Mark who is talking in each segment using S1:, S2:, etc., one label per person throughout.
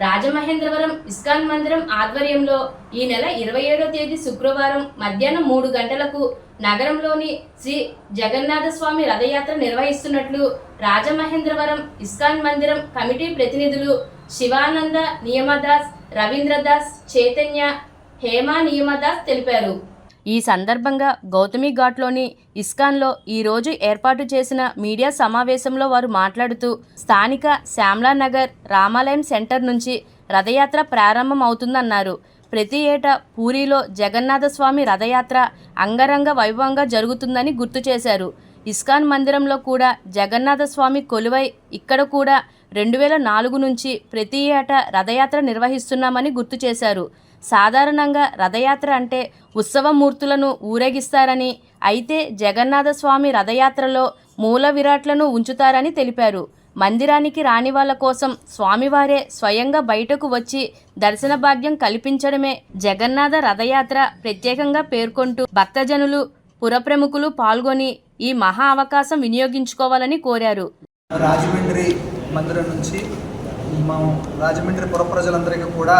S1: Rajamahendravaram ISKCON మందిరం ఆధ్వర్యంలో ఈ నెల ఇరవై ఏడో తేదీ శుక్రవారం మధ్యాహ్నం మూడు గంటలకు నగరంలోని శ్రీ జగన్నాథ స్వామి రథయాత్ర నిర్వహిస్తున్నట్లు రాజమహేంద్రవరం ఇస్కాన్ మందిరం కమిటీ ప్రతినిధులు శివానంద నియమదాస్ రవీంద్రదాస్ చైతన్య హేమా నియమదాస్ తెలిపారు. ఈ సందర్భంగా గౌతమి ఘాట్లోని ఇస్కాన్లో ఈరోజు ఏర్పాటు చేసిన మీడియా సమావేశంలో వారు మాట్లాడుతూ స్థానిక శ్యామ్లా నగర్ రామాలయం సెంటర్ నుంచి రథయాత్ర ప్రారంభం అవుతుందన్నారు ప్రతి ఏటా పూరిలో జగన్నాథస్వామి రథయాత్ర అంగరంగ వైభవంగా జరుగుతుందని గుర్తు చేశారు. ఇస్కాన్ మందిరంలో కూడా జగన్నాథస్వామి కొలువై ఇక్కడ కూడా రెండు వేల నాలుగు నుంచి ప్రతి ఏటా రథయాత్ర నిర్వహిస్తున్నామని గుర్తు చేశారు. సాధారణంగా రథయాత్ర అంటే ఉత్సవమూర్తులను ఊరేగిస్తారని అయితే జగన్నాథ స్వామి రథయాత్రలో మూల విరాట్లను ఉంచుతారని తెలిపారు. మందిరానికి రాని వాళ్ళ కోసం స్వామివారే స్వయంగా బయటకు వచ్చి దర్శన భాగ్యం కల్పించడమే జగన్నాథ రథయాత్ర ప్రత్యేకంగా పేర్కొంటూ భక్తజనులు పురప్రముఖులు పాల్గొని ఈ మహా అవకాశం వినియోగించుకోవాలని కోరారు.
S2: రాజమండ్రి మందిరం నుంచి మా రాజమండ్రి పుర ప్రజలందరికీ కూడా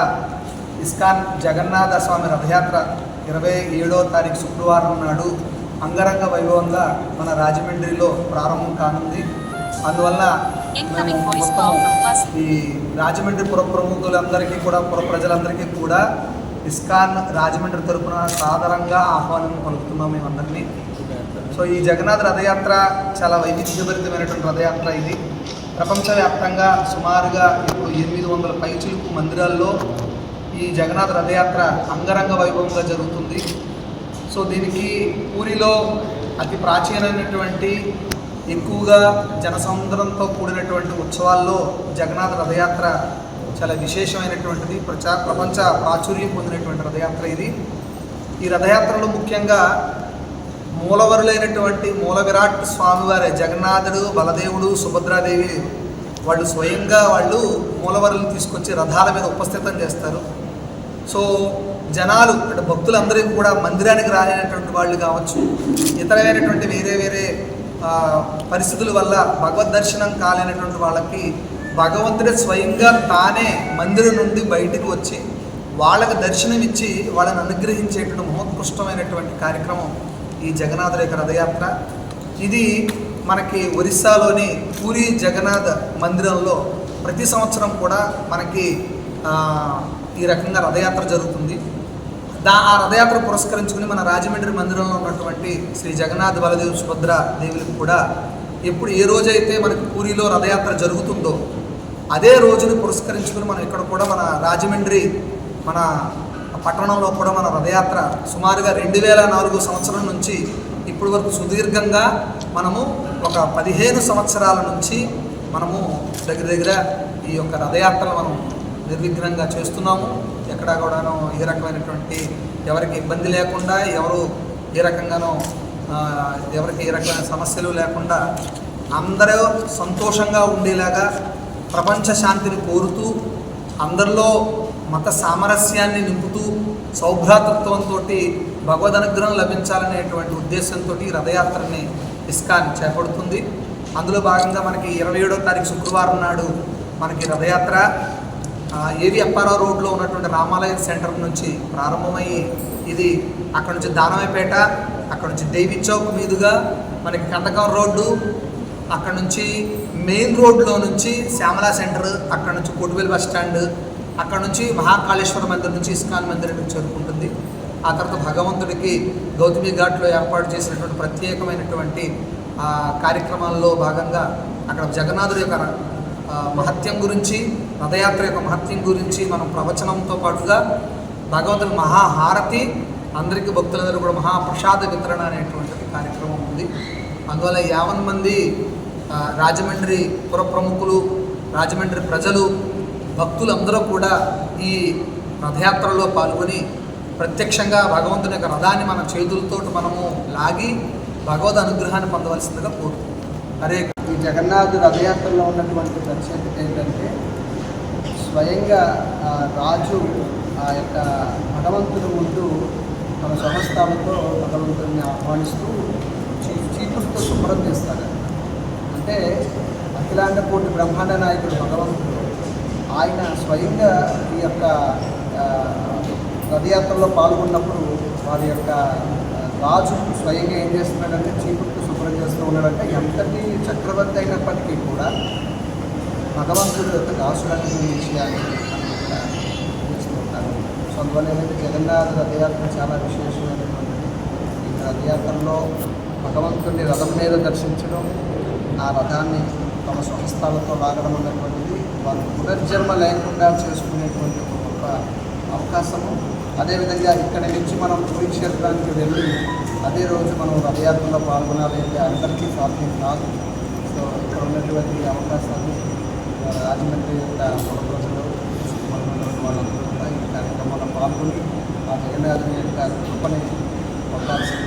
S2: ఇస్కాన్ జగన్నాథ స్వామి రథయాత్ర ఇరవై ఏడో తారీఖు శుక్రవారం నాడు అంగరంగ వైభవంగా మన రాజమండ్రిలో ప్రారంభం కానుంది. అందువల్ల ఈ రాజమండ్రి పుర ప్రముఖులందరికీ కూడా పుర ప్రజలందరికీ కూడా ఇస్కాన్ రాజమండ్రి తరపున సాధారణంగా ఆహ్వానం పలుకుతున్నాం మేమందరినీ. సో ఈ జగన్నాథ రథయాత్ర చాలా వైవిధ్యభరితమైనటువంటి రథయాత్ర ఇది. ప్రపంచవ్యాప్తంగా సుమారుగా ఇప్పుడు ఎనిమిది వందల పైచిలుకు మందిరాల్లో ఈ జగన్నాథ రథయాత్ర అంగరంగ వైభవంగా జరుగుతుంది. సో దీనికి పూరిలో అతి ప్రాచీనమైనటువంటి ఎక్కువగా జనసముద్రంతో కూడినటువంటి ఉత్సవాల్లో జగన్నాథ రథయాత్ర చాలా విశేషమైనటువంటిది. ప్రచా ప్రపంచ ప్రాచుర్యం పొందినటువంటి రథయాత్ర ఇది. ఈ రథయాత్రలో ముఖ్యంగా మూలవరులైనటువంటి మూల విరాట్ స్వామివారి జగన్నాథుడు బలదేవుడు సుభద్రాదేవి వాళ్ళు స్వయంగా వాళ్ళు మూలవరులు తీసుకొచ్చి రథాల మీద ఉపస్థితం చేస్తారు. సో జనాలు అంటే భక్తులందరికీ కూడా మందిరానికి రాలేనటువంటి వాళ్ళు కావచ్చు ఇతరమైనటువంటి వేరే వేరే పరిస్థితుల వల్ల భగవద్ దర్శనం కాలేనటువంటి వాళ్ళకి భగవంతుడే స్వయంగా తానే మందిరం నుండి బయటకు వచ్చి వాళ్ళకి దర్శనం ఇచ్చి వాళ్ళని అనుగ్రహించేటువంటి మహోత్కృష్టమైనటువంటి కార్యక్రమం ఈ జగన్నాథుల యొక్క రథయాత్ర. ఇది మనకి ఒరిస్సాలోని పూరి జగన్నాథ మందిరంలో ప్రతి సంవత్సరం కూడా మనకి ఈ రకంగా రథయాత్ర జరుగుతుంది. దా ఆ రథయాత్ర పురస్కరించుకుని మన రాజమండ్రి మందిరంలో ఉన్నటువంటి శ్రీ జగన్నాథ్ బలదేవ్ సుభద్ర దేవులకు కూడా ఎప్పుడు ఏ రోజైతే మనకి పూరిలో రథయాత్ర జరుగుతుందో అదే రోజుని పురస్కరించుకుని మనం ఇక్కడ కూడా మన రాజమండ్రి మన పట్టణంలో కూడా మన రథయాత్ర సుమారుగా రెండు వేల నాలుగు సంవత్సరం నుంచి ఇప్పటి వరకు సుదీర్ఘంగా మనము ఒక పదిహేను సంవత్సరాల నుంచి మనము దగ్గర దగ్గర ఈ యొక్క రథయాత్రను మనం నిర్విఘ్నంగా చేస్తున్నాము. ఎక్కడా కూడాను ఏ రకమైనటువంటి ఎవరికి ఇబ్బంది లేకుండా ఎవరు ఏ రకంగానో ఎవరికి ఏ రకమైన సమస్యలు లేకుండా అందరూ సంతోషంగా ఉండేలాగా ప్రపంచ శాంతిని కోరుతూ అందరిలో మత సామరస్యాన్ని నింపుతూ సౌభ్రాతృత్వంతో భగవద్ అనుగ్రహం లభించాలనేటువంటి ఉద్దేశంతో ఈ రథయాత్రని ఇస్కాన్ చేపడుతుంది. అందులో భాగంగా మనకి ఇరవై ఏడో తారీఖు శుక్రవారం నాడు మనకి రథయాత్ర. ఏవి అప్పారావు రోడ్లో ఉన్నటువంటి రామాలయం సెంటర్ నుంచి ప్రారంభమయ్యి ఇది అక్కడ నుంచి దానమైపేట అక్కడ నుంచి దేవి చౌక్ మీదుగా మనకి కందకం రోడ్డు అక్కడ నుంచి మెయిన్ రోడ్లో నుంచి శ్యామలా సెంటర్ అక్కడ నుంచి కొట్టువేలు బస్ స్టాండ్ అక్కడ నుంచి మహాకాళేశ్వర మందిర్ నుంచి ఇస్కాన్ మందిరానికి చేరుకుంటుంది. ఆ తర్వాత భగవంతుడికి గౌతమి ఘాట్లో ఏర్పాటు చేసినటువంటి ప్రత్యేకమైనటువంటి కార్యక్రమాల్లో భాగంగా అక్కడ జగన్నాథుడి యొక్క మహత్యం గురించి రథయాత్ర యొక్క మహత్యం గురించి మనం ప్రవచనంతో పాటుగా భగవంతుడి మహాహారతి అందరికీ భక్తులందరూ కూడా మహాప్రసాద వితరణ అనేటువంటి కార్యక్రమం ఉంది. అందువల్ల యావన్ మంది రాజమండ్రి పుర ప్రముఖులు రాజమండ్రి ప్రజలు భక్తులందరూ కూడా ఈ రథయాత్రలో పాల్గొని ప్రత్యక్షంగా భగవంతుని యొక్క రథాన్ని మన చేతులతో మనము లాగి భగవద్ అనుగ్రహాన్ని పొందవలసిందిగా కోరుకుంటున్నాం. హరే
S3: ఈ జగన్నాథ్ రథయాత్రలో ఉన్నటువంటి ప్రత్యేకత స్వయంగా రాజు ఆ యొక్క భగవంతుడి ముందు తన స్వహస్తాలతో భగవంతుడిని ఆహ్వానిస్తూ చీ- చీపురుతో శుభ్రం చేస్తాడు. అంటే అఖిలాండ కోటి బ్రహ్మాండ నాయకుడు భగవంతుడు ఆయన స్వయంగా ఈ యొక్క రథయాత్రలో పాల్గొన్నప్పుడు వారి యొక్క రాజు స్వయంగా ఏం చేస్తున్నాడంటే చీపుట్టు శుభ్రం చేస్తూ ఉన్నాడంటే ఎంతటి చక్రవర్తి అయినప్పటికీ కూడా భగవంతుడు యొక్క దాసుడనే విషయాన్ని మనం ఉంటారు సో అందువల్ల ఏంటంటే జగన్నాథ రథయాత్ర చాలా విశేషమైనటువంటిది ఈ రథయాత్రలో భగవంతుడిని రథం మీద దర్శించడం ఆ రథాన్ని తమ స్వహస్తాలతో లాగడం అనేటువంటిది వాళ్ళు పునర్జన్మ లేకుండా చేసుకునేటువంటి ఒక గొప్ప అవకాశము. అదేవిధంగా ఇక్కడి నుంచి మనం పూరి క్షేత్రానికి వెళ్ళి అదే రోజు మనం రథయాత్రలో పాల్గొనాలి అంటే అందరికీ సాధ్యం కాదు. సో ఇక్కడ ఉన్నటువంటి అవకాశాన్ని రాజమండ్రి యొక్క మూల వాళ్ళందరూ కూడా ఈ కార్యక్రమంలో పాల్గొని ఆ జగన్నాథుని యొక్క కృపని పొందాల్సిందిగా